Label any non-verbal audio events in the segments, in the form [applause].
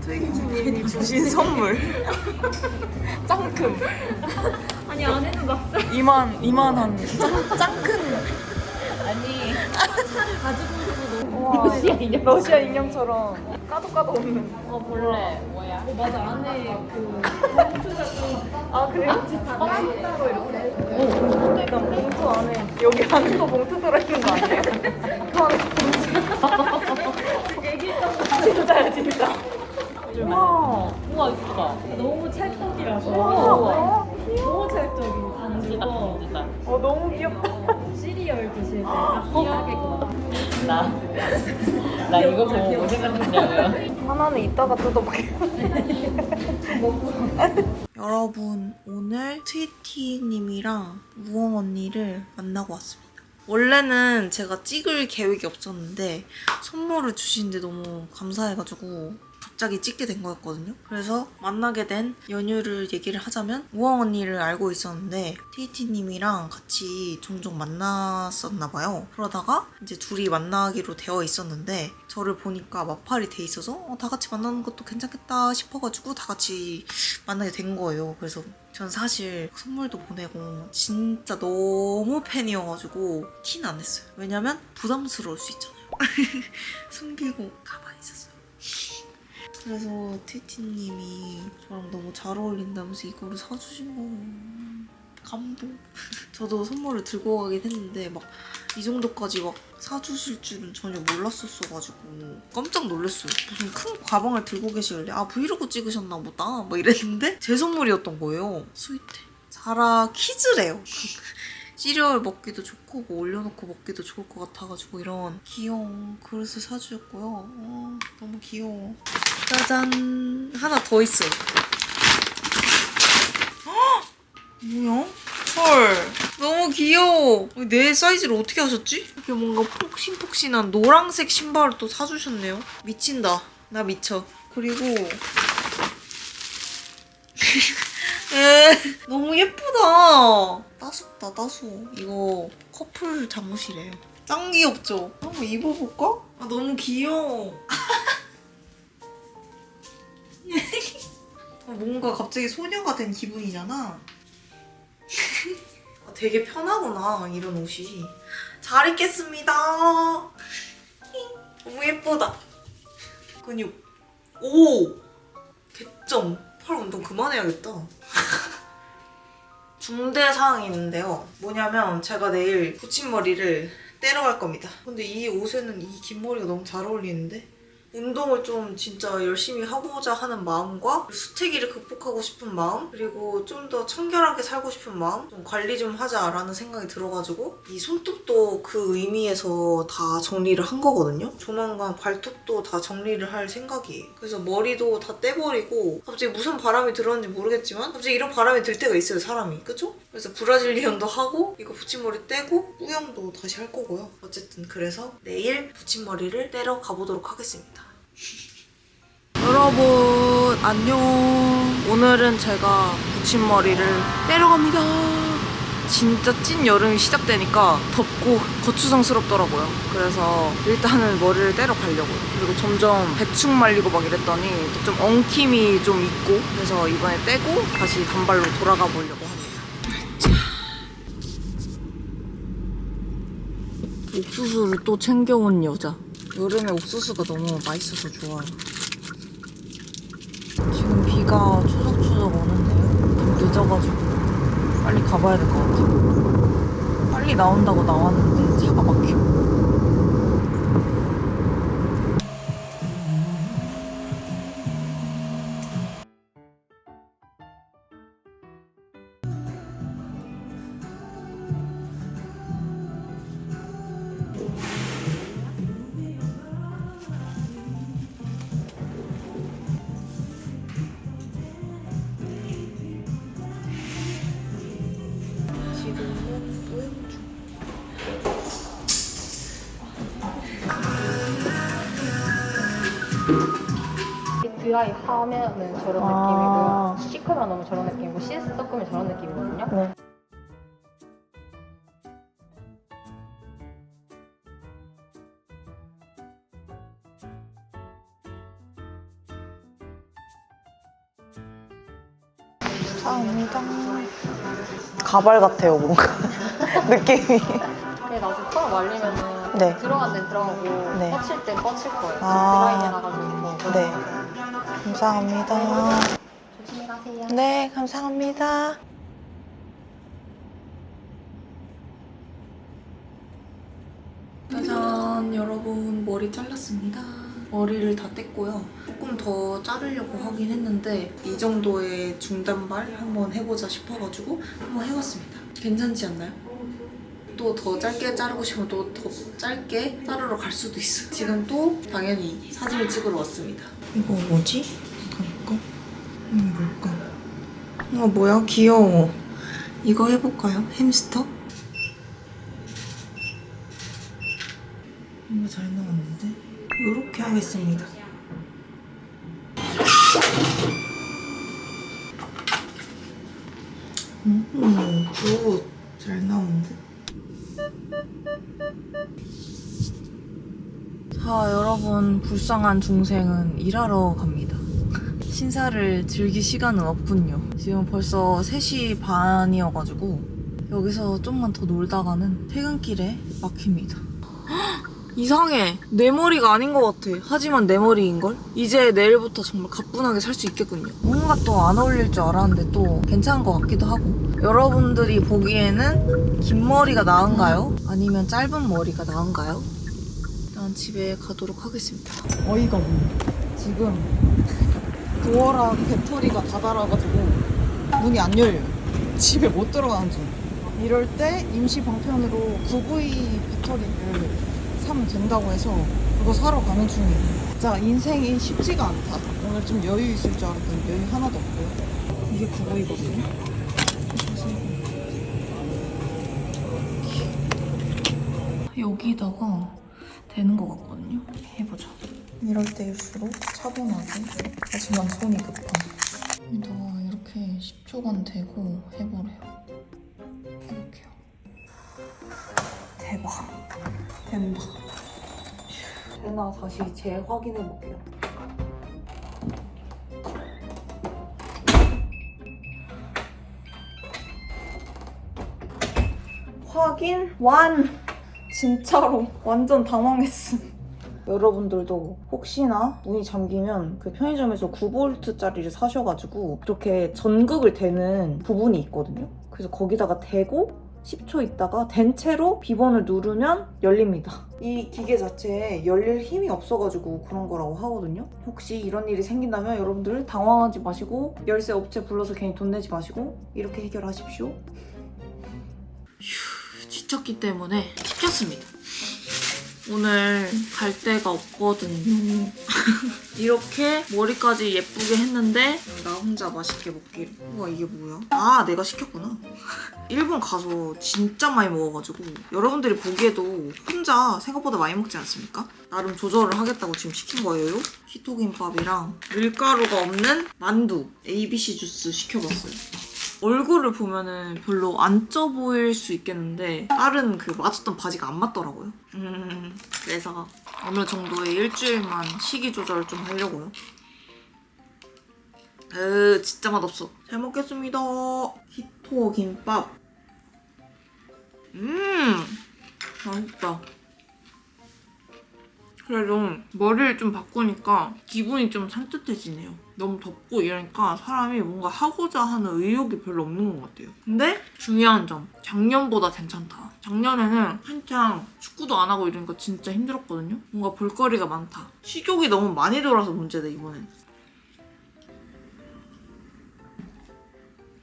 트위치님이 주신 선물. [laughs] 짱큰 아니 안에는 막상. 이만 이만한. 짱, 짱큰. 아니 차를 가지고 러시아 인형. 러시아 인형처럼. 까도 까도 없는. 어 볼래 뭐야? 어 맞아. 안에 그아 그래요? 따로 이렇게. 오 일단 봉투 안에 여기 안에 또 봉투 들어있는 거 아니에요? 그 안에 봉투. 얘기했던 거 진짜야 진짜. 우와. 우와 이쁘다. 너무 찰떡이라서. 우와. 너무 찰떡이 안주가 어 너무 귀엽다 시리얼 드실 때 귀하게구나 나, [laughs] 나 이거 보고 뭐 생각했냐고요? [laughs] 하나는 이따가 뜯어볼게요. [laughs] 여러분 오늘 트위티님이랑 무엉 언니를 만나고 왔습니다. 원래는 제가 찍을 계획이 없었는데 선물을 주시는데 너무 감사해가지고 갑자기 찍게 된 거였거든요. 그래서 만나게 된 연유를 얘기를 하자면 우엉 언니를 알고 있었는데 티티님이랑 같이 종종 만났었나 봐요. 그러다가 이제 둘이 만나기로 되어 있었는데 저를 보니까 마팔이 돼 있어서 어, 다 같이 만나는 것도 괜찮겠다 싶어가지고 다 같이 만나게 된 거예요. 그래서 전 사실 선물도 보내고 진짜 너무 팬이어가지고 티는 안 냈어요. 왜냐면 부담스러울 수 있잖아요. [laughs] 숨기고 가만히 있었어요. 그래서 티티님이 저랑 너무 잘 어울린다면서 이거를 사주신 거예요. 감동. [laughs] 저도 선물을 들고 가긴 했는데 막 이 정도까지 막 사주실 줄은 전혀 몰랐었어가지고 깜짝 놀랐어요. 무슨 큰 가방을 들고 계시길래 아 브이로그 찍으셨나 보다 막 이랬는데 제 선물이었던 거예요. 스위트. 자라 키즈래요. [laughs] 시리얼 먹기도 좋고 뭐 올려놓고 먹기도 좋을 것 같아가지고 이런 귀여운 그릇을 사주셨고요. 어, 너무 귀여워. 짜잔 하나 더 있어요. 헉! 뭐야? 헐 너무 귀여워. 내 사이즈를 어떻게 하셨지? 이렇게 뭔가 폭신폭신한 노란색 신발을 또 사주셨네요. 미친다. 나 미쳐. 그리고 [laughs] 에, 너무 예쁘다. 따숩다, 따스워. 이거 커플 잠옷이래요. 짱 귀엽죠? 한번 입어볼까? 아, 너무 귀여워. [laughs] 아, 뭔가 갑자기 소녀가 된 기분이잖아. 아, 되게 편하구나, 이런 옷이. 잘 입겠습니다. 너무 예쁘다. 근육. 오! 개점. 팔 운동 그만해야겠다. 중대 사항이 있는데요. 뭐냐면 제가 내일 붙임머리를 떼러 갈 겁니다. 근데 이 옷에는 이 긴 머리가 너무 잘 어울리는데? 운동을 좀 진짜 열심히 하고자 하는 마음과 수태기를 극복하고 싶은 마음 그리고 좀 더 청결하게 살고 싶은 마음 좀 관리 좀 하자라는 생각이 들어가지고 이 손톱도 그 의미에서 다 정리를 한 거거든요. 조만간 발톱도 다 정리를 할 생각이에요. 그래서 머리도 다 떼버리고 갑자기 무슨 바람이 들었는지 모르겠지만 갑자기 이런 바람이 들 때가 있어요 사람이. 그쵸? 그래서 브라질리언도 하고 이거 붙임머리 떼고 뿌염도 다시 할 거고요. 어쨌든 그래서 내일 붙임머리를 떼러 가보도록 하겠습니다 여러분 안녕. 오늘은 제가 붙임머리를 떼러 갑니다. 진짜 찐 여름이 시작되니까 덥고 거추장스럽더라고요. 그래서 일단은 머리를 떼러 가려고요. 그리고 점점 대충 말리고 막 이랬더니 좀 엉킴이 좀 있고 그래서 이번에 떼고 다시 단발로 돌아가 보려고 합니다. 옥수수를 또 챙겨온 여자 여름에 옥수수가 너무 맛있어서 좋아요 지금 비가 추적추적 오는데요. 좀 늦어가지고 빨리 가봐야 될 것 같아요. 빨리 나온다고 나왔는데 차가 막혀. 드라이 하면은 저런 아. 느낌이고요. 시크만 넣으면 저런 느낌이고 CS 섞으면 저런 느낌이거든요. 네. 감사합니다. 가발 같아요, 뭔가. [laughs] 느낌이. 근데 나중에 털 말리면은 네. 들어간 데는 들어가고 네. 뻗칠 땐 뻗칠 거예요. 아. 드라이 해놔가지고. 네. 감사합니다. 조심히 가세요. 네, 감사합니다. 짜잔 여러분 머리 잘랐습니다 머리를 다 뗐고요 조금 더 자르려고 하긴 했는데 이 정도의 중단발 한번 해보자 싶어가지고 한번 해봤습니다 괜찮지 않나요? 또 더 짧게 자르고 싶으면 또 더 짧게 자르러 갈 수도 있어요 지금 또 당연히 사진을 찍으러 왔습니다 이거 뭐지? 이거? 이거 뭘까? 이거 뭐야? 귀여워 이거 해볼까요? 햄스터? 이거 잘 나왔는데? 이렇게 하겠습니다. 음, 굿. 잘 나오는데? 자, 여러분, 불쌍한 중생은 일하러 갑니다. 신사를 즐길 시간은 없군요. 지금 벌써 3시 반이어가지고 여기서 좀만 더 놀다가는 퇴근길에 막힙니다. 이상해. 내 머리가 아닌 것 같아. 하지만 내 머리인걸? 이제 내일부터 정말 가뿐하게 살 수 있겠군요. 뭔가 또 안 어울릴 줄 알았는데 또 괜찮은 것 같기도 하고. 여러분들이 보기에는 긴 머리가 나은가요? 아니면 짧은 머리가 나은가요? 일단 집에 가도록 하겠습니다. 어이가 없네. 지금 도어랑 배터리가 다 닳아가지고 문이 안 열려요. 집에 못 들어가는 중. 이럴 때 임시 방편으로 구브이 배터리를 사면 된다고 해서 그거 사러 가는 중이에요. 진짜 인생이 쉽지가 않다. 오늘 좀 여유 있을 줄 알았더니 여유 하나도 없고요. 이게 구보이거든요. 여기다가 되는 것 같거든요. 해보자. 이럴 때일수록 차분하게 하지만 손이 급한. 여기다가 이렇게 10초간 대고 해보래요. 해볼게요. 대박. 된다. 되나 다시 재확인해 볼게요. 확인 완! 진짜로 완전 당황했음. 여러분들도 혹시나 문이 잠기면 그 편의점에서 9V짜리를 사셔가지고 이렇게 전극을 대는 부분이 있거든요. 그래서 거기다가 대고 10초 있다가 된 채로 비번을 누르면 열립니다. 이 기계 자체에 열릴 힘이 없어가지고 그런 거라고 하거든요. 혹시 이런 일이 생긴다면 여러분들 당황하지 마시고 열쇠 업체 불러서 괜히 돈 내지 마시고 이렇게 해결하십시오. 휴, 지쳤기 때문에 시켰습니다. 오늘 갈 데가 없거든요. [laughs] 이렇게 머리까지 예쁘게 했는데 나 혼자 맛있게 먹기로. 우와 이게 뭐야? 아 내가 시켰구나. [laughs] 일본 가서 진짜 많이 먹어가지고 여러분들이 보기에도 혼자 생각보다 많이 먹지 않습니까? 나름 조절을 하겠다고 지금 시킨 거예요. 히토김밥이랑 밀가루가 없는 만두, ABC 주스 시켜봤어요. 얼굴을 보면은 별로 안 쪄 보일 수 있겠는데 다른 그 맞았던 바지가 안 맞더라고요. 음, 그래서 어느 정도의 일주일만 식이 조절 좀 하려고요. 으, 진짜 맛없어. 잘 먹겠습니다. 히토 김밥. 음, 맛있다. 그래도 머리를 좀 바꾸니까 기분이 좀 산뜻해지네요. 너무 덥고 이러니까 사람이 뭔가 하고자 하는 의욕이 별로 없는 것 같아요. 근데 중요한 점, 작년보다 괜찮다. 작년에는 한창 축구도 안 하고 이러니까 진짜 힘들었거든요. 뭔가 볼거리가 많다. 식욕이 너무 많이 돌아서 문제다 이번엔.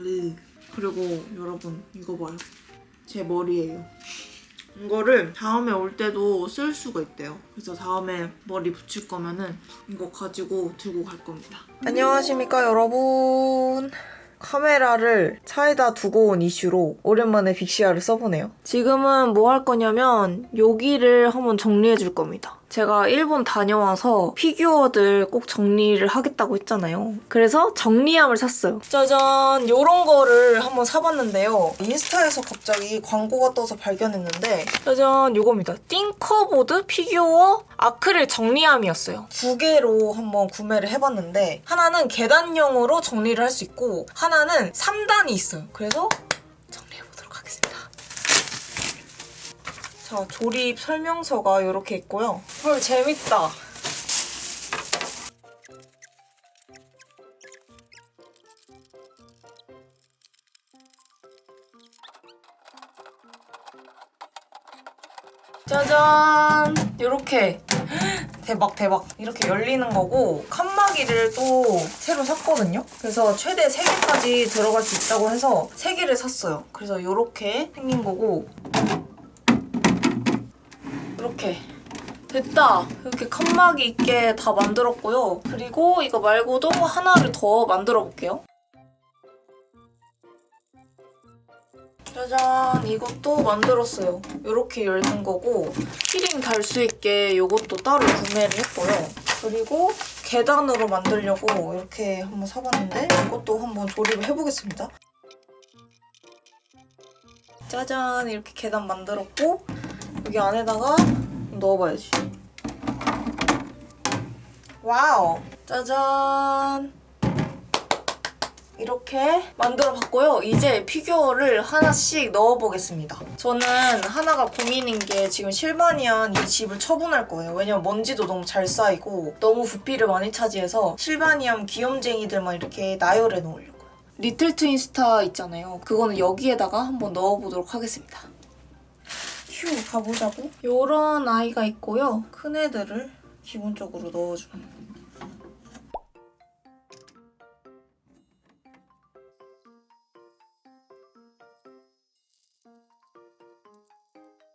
으. 그리고 여러분 이거 봐요. 제 머리예요. 이거를 다음에 올 때도 쓸 수가 있대요. 그래서 다음에 머리 붙일 거면은 이거 가지고 들고 갈 겁니다. 안녕하십니까 여러분. 카메라를 차에다 두고 온 이슈로 오랜만에 빅시아를 써보네요. 지금은 뭐 할 거냐면 여기를 한번 정리해 줄 겁니다. 제가 일본 다녀와서 피규어들 꼭 정리를 하겠다고 했잖아요. 그래서 정리함을 샀어요. 짜잔! 요런 거를 한번 사봤는데요. 인스타에서 갑자기 광고가 떠서 발견했는데 짜잔! 요겁니다. 띵커보드 피규어 아크릴 정리함이었어요. 두 개로 한번 구매를 해봤는데 하나는 계단형으로 정리를 할 수 있고 하나는 3단이 있어요. 그래서 정리해보도록 하겠습니다. 자, 조립 설명서가 이렇게 있고요. 헐, 재밌다. 짜잔! 이렇게 [gasps] 대박 대박 이렇게 열리는 거고 칸막이를 또 새로 샀거든요 그래서 최대 3개까지 들어갈 수 있다고 해서 3개를 샀어요 그래서 이렇게 생긴 거고 이렇게 됐다. 이렇게 칸막이 있게 다 만들었고요. 그리고 이거 말고도 하나를 더 만들어 볼게요. 짜잔. 이것도 만들었어요. 이렇게 열는 거고 키링 달 수 있게 이것도 따로 구매를 했고요. 그리고 계단으로 만들려고 이렇게 한번 사봤는데 이것도 한번 조립을 해보겠습니다. 짜잔. 이렇게 계단 만들었고 여기 안에다가 넣어봐야지 와우 짜잔 이렇게 만들어 봤고요. 이제 피규어를 하나씩 넣어보겠습니다. 저는 하나가 고민인 게 지금 실바니안 이 집을 처분할 거예요. 왜냐면 먼지도 너무 잘 쌓이고 너무 부피를 많이 차지해서 실바니안 귀염쟁이들만 이렇게 나열해 놓으려고요. 리틀 트윈스타 있잖아요. 그거는 여기에다가 한번 넣어보도록 하겠습니다. 휴, 가보자고. 요런 아이가 있고요. 큰 애들을 기본적으로 넣어줍니다.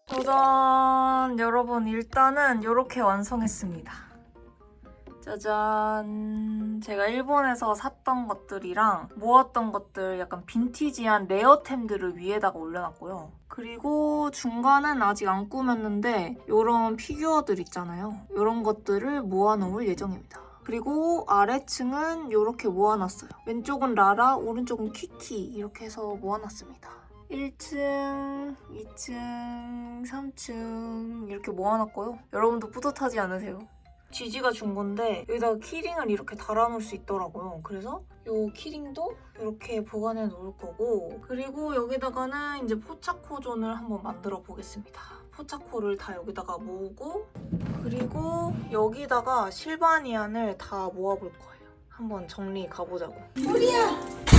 짜잔! 여러분, 일단은 이렇게 완성했습니다. 짜잔! 제가 일본에서 샀던 것들이랑 모았던 것들 약간 빈티지한 레어템들을 위에다가 올려놨고요. 그리고 중간은 아직 안 꾸몄는데 이런 피규어들 있잖아요. 이런 것들을 모아놓을 예정입니다. 그리고 아래층은 이렇게 모아놨어요. 왼쪽은 라라, 오른쪽은 키티 이렇게 해서 모아놨습니다. 1층, 2층, 3층 이렇게 모아놨고요. 여러분도 뿌듯하지 않으세요? 지지가 준 건데 여기다가 키링을 이렇게 달아놓을 수 있더라고요. 그래서 이 키링도 이렇게 보관해 놓을 거고 그리고 여기다가는 이제 포차코 존을 한번 만들어 보겠습니다. 포차코를 다 여기다가 모으고 그리고 여기다가 실바니안을 다 모아볼 거예요. 한번 정리 가보자고. 한다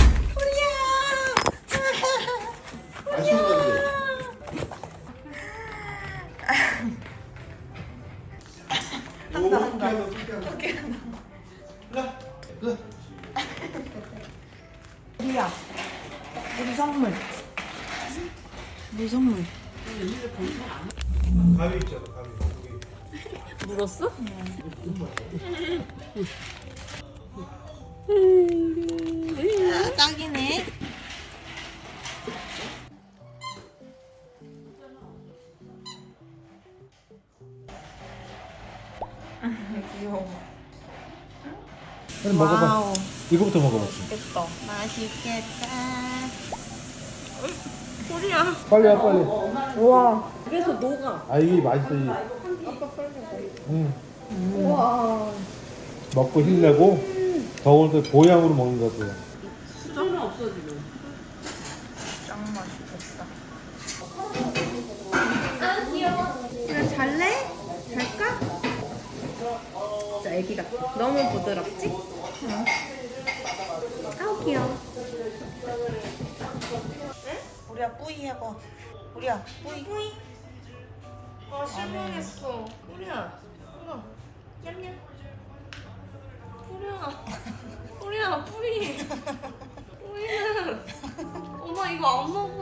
귀여워. 빨리 먹어봐. 와우, 이거부터 먹어봐. 맛있겠다. 맛있겠다. 소리야. 빨리야 빨리. 우와. 그래서 녹아. 아 이게 맛있어 이. 응. 와. 먹고 힘내고 더울 때 보양으로 먹는 거고요. 짱 맛있겠다. 잘래? 잘까? 애기 같아. 너무 부드럽지? 응. 아우 귀여워. 우리야 뿌이 해봐. 우리야 뿌이. 뿌이. 아 실망했어. 뿌리야. 우리야. 냠냠. 우리야. 뿌리야 뿌이. [laughs] 뿌이는. 엄마 이거 안 먹어.